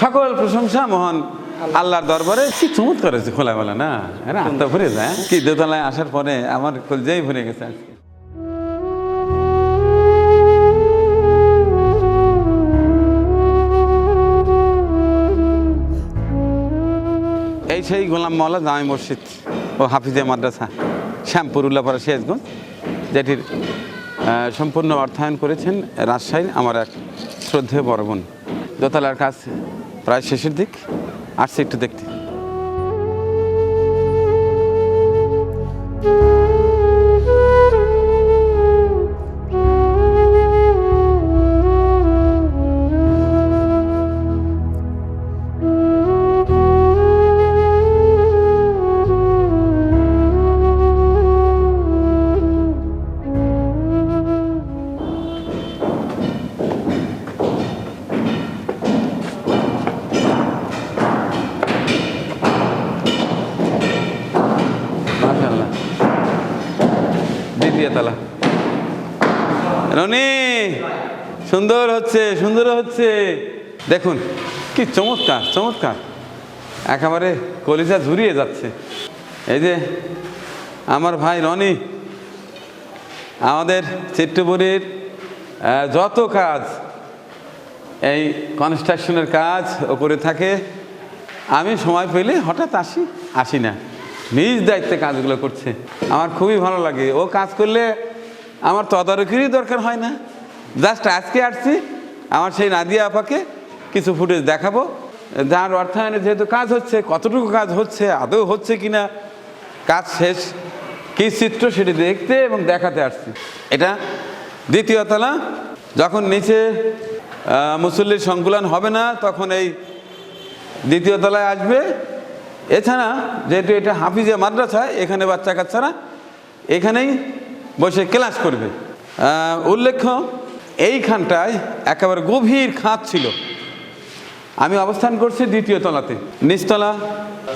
সকল প্রশংসা মহান আল্লাহর দরবারে। কি চমৎকার হয়েছে খোলামেলা না? আরে আত্মা ভরে যায় কি দোতলায় আসার পরে আমার কলজাই ভরে গেছে আজকে। এই সেই গোলাম মহলা জামাই মসজিদ ও হাফিজে মাদ্রাসা শ্যামপুর উল্লাপাড়া শেষগঞ্জ যেটির সম্পূর্ণ অর্থায়ন করেছেন রাজশাহীর আমার এক শ্রদ্ধেয় বড় বোন। দোতলার কাজ প্রায় শেষের দিক। আসছে একটু দেখতে। তলা। রনি, সুন্দর হচ্ছে সুন্দর হচ্ছে। দেখুন, কি চমৎকার চমৎকার। একেবারে কলিজা ঝুরিয়ে যাচ্ছে। এই যে আমার ভাই রনি, আমাদের চিত্রপুরীর যত কাজ এই কনস্ট্রাকশনের কাজ ওপরে থাকে, আমি সময় পেলে হঠাৎ আসি আসি না। নিজ দায়িত্বে কাজগুলো করছে। আমার খুবই ভালো লাগে। ও কাজ করলে আমার তদারকিরই দরকার হয় না। জাস্ট আজকে আসছি, আমার সেই নাদিয়া আপাকে কিছু ফুটেজ দেখাবো। যার অর্থায়নে যেহেতু কাজ হচ্ছে, কতটুকু কাজ হচ্ছে, আদৌ হচ্ছে কি না কাজ শেষ, কী চিত্র সেটি দেখতে এবং দেখাতে আসছি। এটা দ্বিতীয় তলা। যখন নিচে মুসল্লির সংকুলন হবে না, তখন এই দ্বিতীয় তলায় আসবে। এছাড়া যেহেতু এটা হাফিজে মাদ্রাসা এখানে বাচ্চা কাচ্চারা এখানেই বসে ক্লাস করবে। উল্লেখ্য এইখানটায় একেবারে গভীর খাত ছিল। আমি অবস্থান করছি দ্বিতীয় তলাতে। নিচতলা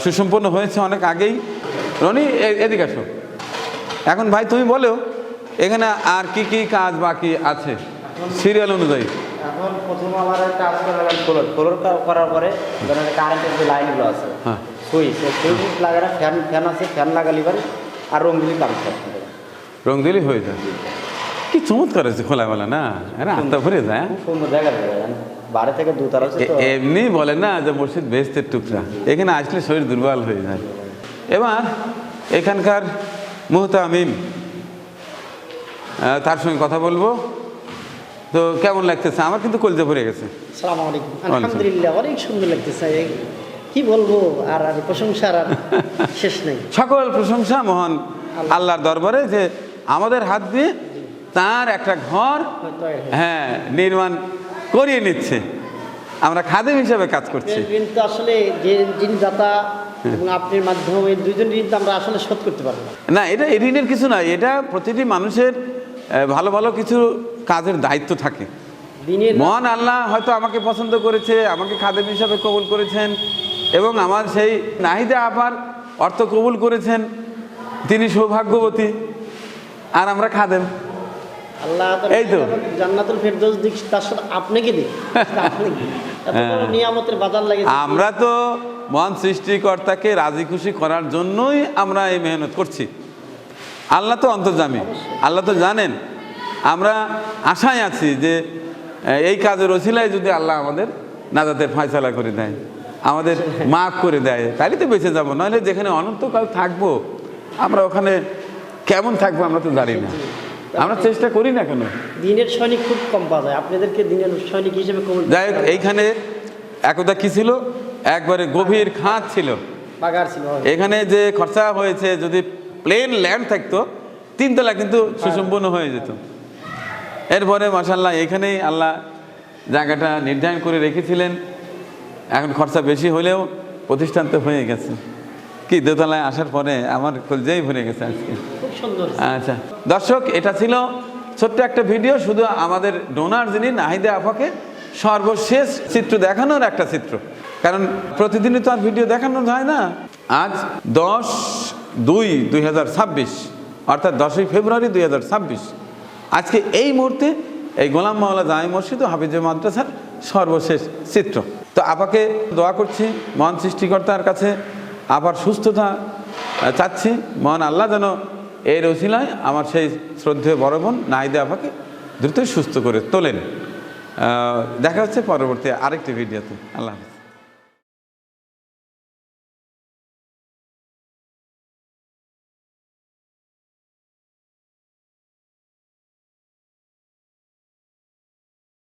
সুসম্পন্ন হয়েছে অনেক আগেই। রনি এদিকে আসো। এখন ভাই তুমি বলো এখানে আর কি কি কাজ বাকি আছে সিরিয়াল অনুযায়ী? এখন প্রথম আমার কাজ করা ফ্লোর ফ্লোর করার পরে কারেন্টের যে লাইনগুলো আছে হ্যাঁ। সুইচ সুইচ লাগানো ফ্যান ফ্যান আছে ফ্যান লাগালি পারে আর রং দিলি কাজ করতে রং দিলেই হয়ে যায়। কি চমৎকার হয়েছে খোলামেলা না? আরে আত্মা ভরে যায় হ্যাঁ? সুন্দর জায়গা বাড়ি থেকে দুতারা আছে এমনি বলে না যে মসজিদ বেহেস্তের টুকরা। এখানে আসলে শরীর দুর্বল হয়ে যায়। এবার এখানকার মুহতামিম তার সঙ্গে কথা বলব। তো কেমন লাগতেছে? আমার কিন্তু কলজা ভরে গেছে। আলহামদুলিল্লাহ অনেক সুন্দর লাগতেছে। এই কি বলব? আর আর প্রশংসার আর শেষ নেই। সকল প্রশংসা মহান আল্লাহর দরবারে যে আমাদের হাত দিয়ে তার একটা ঘর হ্যাঁ নির্মাণ করিয়ে নিচ্ছে। আমরা খাদেম হিসাবে কাজ করছি। এর ঋণ তো আসলে যে যিনি দাতা এবং আপনার মাধ্যমে এই দুইজন ঋণ তো আমরা আসলে শোধ করতে পারব না। এটা এই ঋণের কিছু নয় এটা প্রতিটি মানুষের ভালো ভালো কিছু কাজের দায়িত্ব থাকে। মহান আল্লাহ হয়তো আমাকে পছন্দ করেছে আমাকে খাদেম হিসাবে কবুল করেছেন এবং আমার সেই নাহিদা আপার অর্থ কবুল করেছেন। তিনি সৌভাগ্যবতী। আর আমরা খাদেম। আল্লাহ এই তো। জান্নাতুল ফেরদৌস দিক তার সাথে আপনাকে দিক আপনি দিক। হ্যাঁ। নিয়ামতের বাজার লাগে আমরা তো মহান সৃষ্টিকর্তাকে রাজি খুশি করার জন্যই আমরা এই মেহনত করছি। আল্লাহ তো অন্তর্জামী। আল্লাহ তো জানেন। আমরা আশায় আছি যে এই কাজের ওসিলায় যদি আল্লাহ আমাদের নাজাতের ফয়সালা করে দেয়। আমাদের মাফ করে দেয়। তাহলে তো বেঁচে যাব নাহলে যেখানে অনন্তকাল থাকব আমরা ওখানে কেমন থাকব আমরা তো জানি না। আমরা চেষ্টা করি না কেন? দিনের সৈনিক খুব কম পাওয়া যায়। আপনাদেরকে দিনের সৈনিক হিসেবে যাই হোক এইখানে একদা কি ছিল? একবারে গভীর বাগার ছিল। এখানে যে খরচা হয়েছে যদি প্লেন ল্যান্ড থাকতো তিনতলা কিন্তু সুসম্পন্ন হয়ে যেত। এরপরে মাসাল্লাহ এখানেই আল্লাহ জায়গাটা নির্ধারণ করে রেখেছিলেন। এখন খরচা বেশি হলেও প্রতিষ্ঠান তো হয়ে গেছে। কি দোতলায় আসার পরে আমার কলজেই ভরে গেছে আজকে। আচ্ছা দর্শক এটা ছিল ছোট্ট একটা ভিডিও শুধু আমাদের ডোনার যিনি নাহিদা আপাকে সর্বশেষ চিত্র দেখানোর একটা চিত্র। কারণ প্রতিদিনই তো আর ভিডিও দেখানো যায় না। আজ দশ দুই দুই হাজার ছাব্বিশ অর্থাৎ দশই ফেব্রুয়ারি দুই হাজার ছাব্বিশ। আজকে এই মুহূর্তে এই গোলাম মাওলা জামি মসজিদ ও হাফিজে মাদ্রাসার সর্বশেষ চিত্র। তো আপাকে দোয়া করছি, মহান সৃষ্টিকর্তার কাছে আবার সুস্থতা চাচ্ছি, মহান আল্লাহ যেন এর রসিলায় আমার সেই শ্রদ্ধেয় বড় বোন নাইদে আপাকে দ্রুতই সুস্থ করে তোলেন। দেখা হচ্ছে পরবর্তী আরেকটি ভিডিওতে। আল্লাহ হাফিজ।